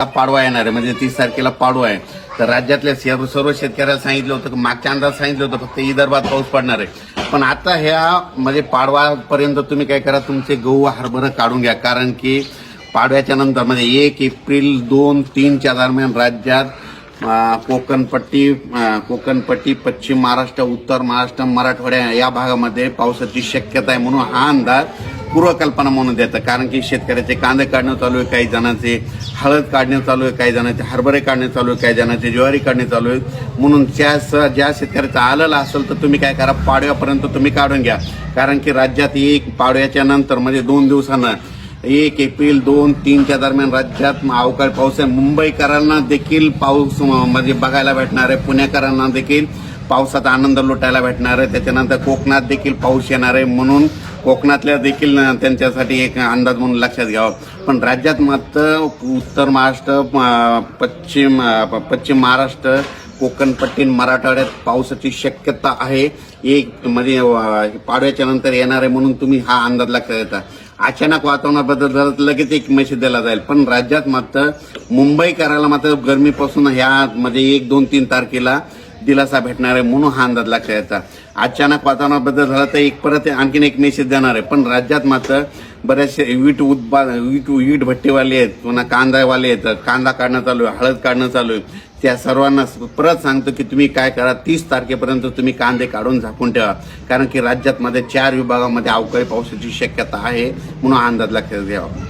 पाडवा येणार आहे. म्हणजे तीस तारखेला पाडवा आहे. तर राज्यातल्या सर्व सर्व शेतकऱ्याला सांगितलं होतं की मागच्या अंदाज सांगितलं होतं फक्त विदर्भात पाऊस पडणार आहे. पण आता ह्या म्हणजे पाडवापर्यंत तुम्ही काय करा तुमचे गहू हरभरं काढून घ्या. कारण की पाडव्याच्या नंतर म्हणजे एक एप्रिल दोन तीनच्या दरम्यान राज्यात कोकणपट्टी कोकणपट्टी पश्चिम महाराष्ट्र उत्तर महाराष्ट्र मराठवाड्या या भागामध्ये पावसाची शक्यता आहे म्हणून हा अंदाज पूर्वकल्पना म्हणून देतं कारण की शेतकऱ्याचे कांदे काढणं चालू आहे काही जणांचे हळद काढणे चालू आहे काही जणांचे हरभरे काढणे चालू आहे काही जणांचे ज्वारी काढणे चालू आहे. म्हणून ज्या स- ज्या शेतकऱ्याचं आलेलं असेल तर तुम्ही काय करा पाडव्यापर्यंत तुम्ही काढून घ्या. कारण की राज्यात एक पाडव्याच्या नंतर म्हणजे दोन दिवसानं एक एप्रिल दोन तीनच्या दरम्यान राज्यात अवकाळी पाऊस आहे. मुंबईकरांना देखील पाऊस म्हणजे बघायला भेटणार आहे. पुणेकरांना देखील पावसाचा आनंद लुटायला भेटणार आहे. त्याच्यानंतर कोकणात देखील पाऊस येणार आहे म्हणून कोकणातल्या देखील त्यांच्यासाठी एक अंदाज म्हणून लक्षात घ्यावा. पण राज्यात मात्र उत्तर महाराष्ट्र पश्चिम पश्चिम महाराष्ट्र कोकणपट्टी मराठवाड्यात पावसाची शक्यता आहे. एक म्हणजे पाडव्याच्या नंतर येणार आहे म्हणून तुम्ही हा अंदाज लक्षात येता अचानक वातावरणाबद्दल झालं तर लगेच एक मेसेज दिला जाईल. पण राज्यात मात्र मुंबईकराला मात्र गरमीपासून ह्या म्हणजे एक दोन तीन तारखेला दिलासा भेटणार आहे म्हणून हा अंदाज लक्षात अचानक वातावरणात बदल झाला तर एक परत आणखीन एक मेसेज देणार आहे. पण राज्यात मात्र बरेचसे वीट उत्पाद वीट वीट भट्टीवाले आहेत पुन्हा कांदावाले आहेत. कांदा काढणं चालू आहे हळद काढणं चालू आहे. त्या सर्वांना परत सांगतो की तुम्ही काय करा तीस तारखेपर्यंत तुम्ही कांदे काढून झाकून ठेवा. कारण की राज्यात मध्ये चार विभागामध्ये अवकाळी पावसाची शक्यता आहे म्हणून अंदाज लक्षात घ्यावा.